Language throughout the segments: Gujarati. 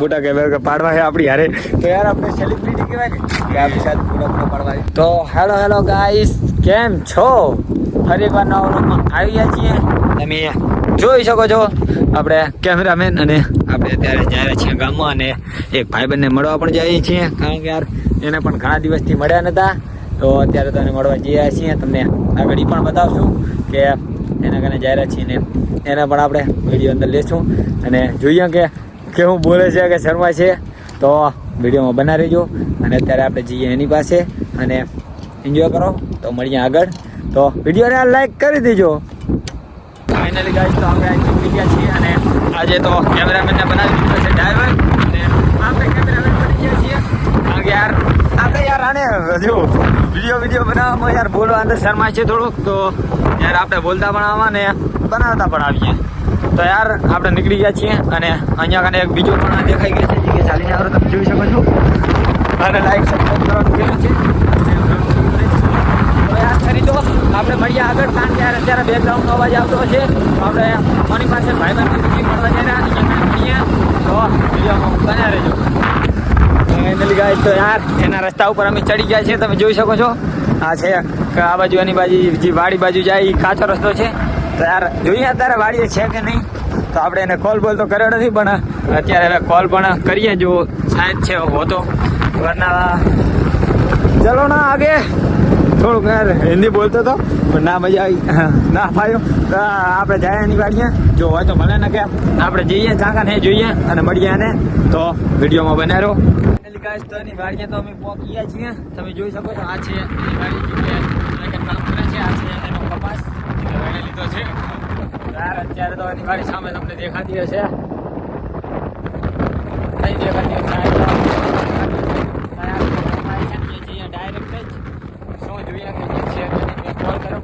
બુટા કે કે પાડવા છે આપણી હારે. તો યાર આપણે સેલિબ્રિટી કહેવાય ને આપણી સાથે પૂરા પાડવા તો હેલો હેલો ગાઈસ કેમ છો? ફરી એકવાર નવા વ્લોગમાં આવી ગયા છીએ. તમે જોઈ શકો છો આપણે કેમેરામેન અને આપણે અત્યારે જ્યારે છીએ ગામમાં અને એક ભાઈબંધને મળવા પણ જઈએ છીએ. કારણ કે યાર, એને પણ ઘણા દિવસથી મળ્યા નતા. તો અત્યારે તો એને મળવા જઈએ છીએ. તમને આગળ એ પણ બતાવશું કે એના કારણે જાહેરાત છીએ ને એને પણ આપણે વીડિયો અંદર લેશું. અને જોઈએ કે કેવું બોલે છે કે શર્મા છે, તો વિડીયોમાં બના રહેજો. અને અત્યારે આપણે જઈએ એની પાસે અને એન્જોય કરો. તો મળીએ આગળ. તો વિડીયોને લાઈક કરી દેજો. ફાઇનલી ગાઈસ તો આપણે આજે પહોંચી ગયા છીએ અને આજે તો કેમેરામેનને બનાવી દીધો છે ડ્રાઈવર અને આપણે કેમેરામેન બની ગયા છીએ. કારણ કે યાર, આપણે યાર આને જો વીડિયો વીડિયો બનાવવામાં યાર બોલવા અંદર શરમાય છે થોડુંક. તો યાર આપણે બોલતા પણ આવવા ને બનાવતા પણ આવીએ. તો યાર, આપણે નીકળી ગયા છીએ અને અહીંયા કને એક બીજો પણ દેખાઈ ગયો છે, જે ચાલીને આવડે તમે જોઈ શકો છો. અને લાઈક સબસ્ક્રાઈબ કરવાનું કહેલું છે ખરી તો આપણે મળીએ આગળ, કારણ કે યાર અત્યારે બેકગ્રાઉન્ડનો અવાજ આવતો છે આપણે કોની પાસે ભાઈ બંધ મળવા જઈ રહ્યા છીએ અહીંયા મળીએ. તો વિડીયોમાં બન્યા રહેજો. ફાઇનલી ગાય તો યાર, એના રસ્તા ઉપર અમે ચડી ગયા છીએ, તમે જોઈ શકો છો. આ છે આ બાજુ એની બાજુ જે વાડી બાજુ જાય એ કાચો રસ્તો છે. તો યાર જોઈએ અત્યારે વાડીએ છે કે નહીં? તો આપણે એને કોલ બોલ તો કર્યો નથી, પણ અત્યારે હવે કોલ પણ કરીએ, જો સાયદ છે હોતો વરના ચલો ના આગે. થોડુંક યાર હિન્દી બોલતો હતો પણ ના મજા આવી. ના ફાયો તો આપણે જાય એની વાડીએ. જો હોય તો ભલે ને કે. આપણે જઈએ ચાકા ને જોઈએ અને મળીએ એને. તો વિડીયોમાં બનાવો ગાઈસ તો એની વાડીએ તો અમે પહોંચી ગયા છીએ. તમે જોઈ શકો છો, આ છે છે, આ છે એનો કપાસ. લીધો છે યાર અત્યારે તો એની સામે તમને દેખાતી હશે નહીં દેખાતી હશે શું જોઈએ પણ એનો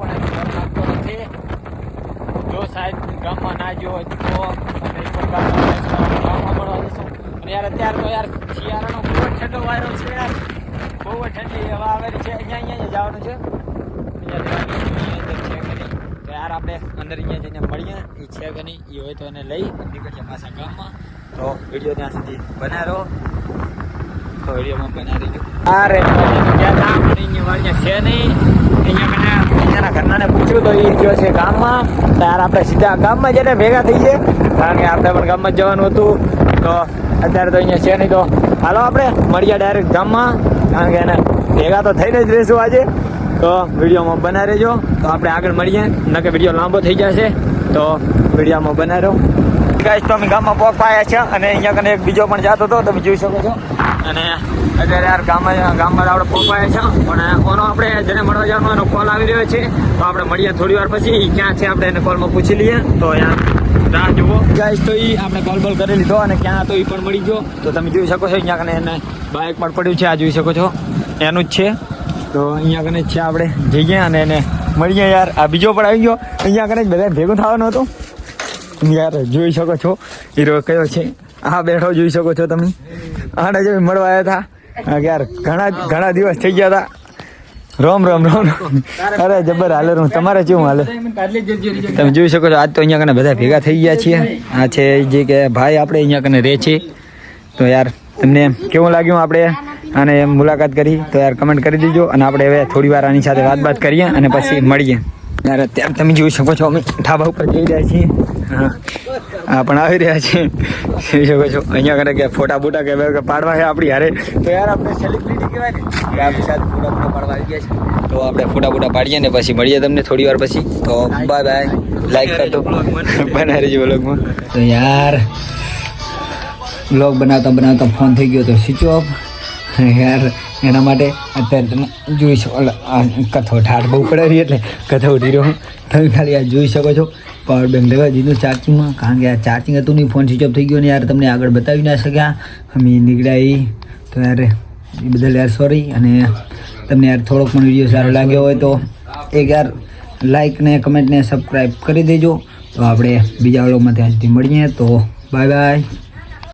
નથી જો સાહેબ ગામમાં ના જો તો યાર અત્યારે તો યાર શિયાળાનો બહુ જ ઠંડો વાયરો છે યાર બહુ જ ઠંડી હવા આવેલી છે અહીંયા અહીંયા જવાનું છે, અંદર છે કે નહીં તો યાર આપણે અંદર અહીંયા જઈને મળીએ. એ છે કે નહીં એ હોય તો એને લઈ નીકળીએ પાછા ગામમાં. તો વીડિયો ત્યાં સુધી બના રહો તો વિડીયોમાં બનાવી રહીજો આ રે અહીંયા છે નહીં. અહીંયા અહીંયાના ઘરનાને પૂછ્યું તો એ ગયો છે ગામમાં. આપણે સીધા ગામમાં જઈને ભેગા થઈ છે કારણ કે આપણે પણ ગામમાં જવાનું હતું. તો અત્યારે તો અહીંયા છે નહીં. તો હાલો આપણે મળીએ ડાયરેક્ટ ગામમાં. કારણ કે એને ભેગા તો થઈને જ રહીશું આજે. તો વિડીયોમાં બના રહેજો. તો આપણે આગળ મળીએ. નકે વીડિયો લાંબો થઈ જશે. તો વિડીયોમાં બના રહો. ગાઈસ તો અમે ગામમાં પહોંચવા પાયા છે અને અહીંયા કને એક બીજો પણ જાતો હતો તમે જોઈ શકો છો. અને અત્યારે યાર ગામમાં ગામમાં આપણે પહોંચાયા છે. પણ કોનો આપણે જેને મળવા જવાનો એનો કોલ આવી રહ્યો છે. તો આપણે મળીએ થોડી વાર પછી. ક્યાં છે આપણે એને કોલમાં પૂછી લઈએ. તો યાર રાહ જુઓ. ગાઈસ તો એ આપણે કોલ બોલ કરી લીધો અને ક્યાં હતો એ પણ મળી ગયો. તો તમે જોઈ શકો છો અહીંયા કને એને બાઇક પણ પડ્યું છે. આ જોઈ શકો છો. એનું જ છે. તો અહીંયા કને છે આપણે જઈએ અને એને મળીએ યાર. આ બીજો પણ આવી ગયો. અહીંયા કને બધા ભેગું થવાનું હતું. યાર જોઈ શકો છો. હીરો કયો છે? આ બેઠો જોઈ શકો છો તમે. આને જે મળવા આવ્યા હતા યાર ઘણા ઘણા દિવસ થઈ ગયા હતા રોમ રોમ રોમ. રોમ. અરે જબર હાલે હું તમારે કેવું હાલે? તમે જોઈ શકો છો, આજ તો અહીંયા કને બધા ભેગા થઈ ગયા છીએ. આ છે જે કે ભાઈ આપણે અહીંયા કને રહે છે તો યાર, તમને કેવું લાગ્યું આપણે એમ મુલાકાત કરી, તો યાર કમેન્ટ કરી દીજો અને આપણે હવે થોડી વાર આની સાથે વાત બાત કરીએ અને પછી મળીએ. યાર, અત્યારે તમે જોઈ શકો છો, અમે ઢાબા ઉપર જઈ રહ્યા છીએ. હા. પણ આવી રહ્યા છે જોઈ શકો છો. અહીંયા કરે કે ફોટા બોટા કે કે પાડવા છે આપણી હારે. તો યાર, આપણે સેલિબ્રિટી કહેવાય ને કે આપણી સાથે ફોટા બોટા પાડવા આવી ગયા છે. તો આપણે ફોટા બોટા પાડીએ ને પછી મળીએ તમને થોડી વાર પછી. તો બાય બાય લાઈક કરજો બનાવી રહીજો બ્લોગમાં તો યાર બ્લોગ બનાવતા બનાવતા ફોન થઈ ગયો તો સ્વિચ ઓફ યાર, એના માટે અત્યારે તમે જોઈ શકો કથો ઠાઠ બહુ પડે રહી એટલે કથો ઉઠી રહ્યો તમે ખાલી આ જોઈ શકો છો. પાવર બેંક લેવા દીધું ચાર્જિંગમાં કારણ કે આ ચાર્જિંગ હતું નહીં ફોન સ્વિચ ઓફ થઈ ગયો ને યાર, તમને આગળ બતાવી ના શક્યા. અમે નીકળ્યા તો યાર, એ બદલ યાર સોરી અને તમને યાર થોડોક પણ વીડિયો સારો લાગ્યો હોય તો એક યાર લાઈક ને કમેન્ટ ને સબસ્ક્રાઈબ કરી દેજો. તો આપણે બીજા વ્લોગમાં ત્યાં સુધી મળીએ. તો બાય બાય